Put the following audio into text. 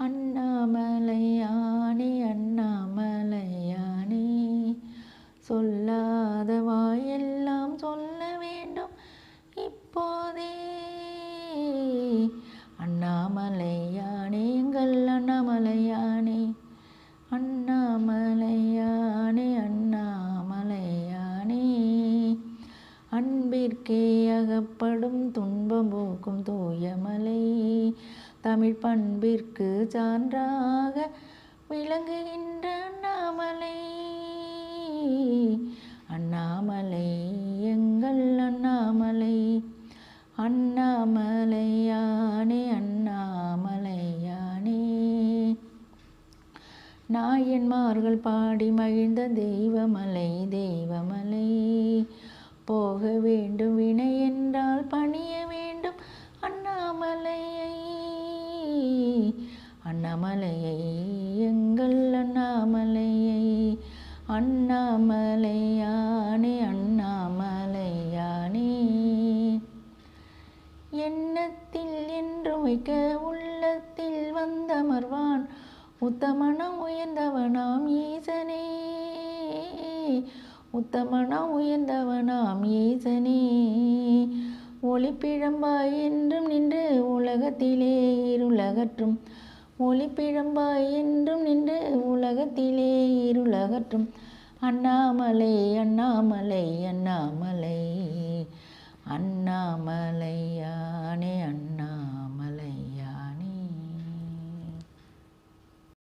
அண்ணாமலையானே அண்ணாமலையானே. சொல்லாத வாயெல்லாம் சொல்ல வேண்டும் இப்போதே. அண்ணாமலையானே எங்கள் அண்ணாமலையானே. அண்ணாமலையானே அண்ணாமலையானே. அன்பிற்கே அகப்படும் துன்பம் போக்கும் தூயமலை தமிழ் பண்பிற்கு சான்றாக விளங்குகின்ற அண்ணாமலை. அண்ணாமலை எங்கள் அண்ணாமலை. அண்ணாமலையானே அண்ணாமலையானே. நாயன்மார்கள் பாடி மகிழ்ந்த தெய்வமலை தெய்வமலை. போக வேண்டும் வினை என்றால் பணிய வேண்டும். அண்ணாமலையை எங்கள் அண்ணாமலையை அண்ணாமலையானே அண்ணாமலையானே எண்ணத்தில் என்று வைக்க உள்ளத்தில் வந்தமர்வான் உத்தமனம் உயர்ந்தவனாம் ஈசனே. உத்தமனம் உயர்ந்தவனாம் ஈசனே. ஒளிப்பிழம்பாய் என்றும் நின்று உலகத்திலே இருளகற்றும் ஒளிப்பிழம்பாய் என்றும் நின்று உலகத்திலே இருளகற்றும். அண்ணாமலை அண்ணாமலை அண்ணாமலை அண்ணாமலையா?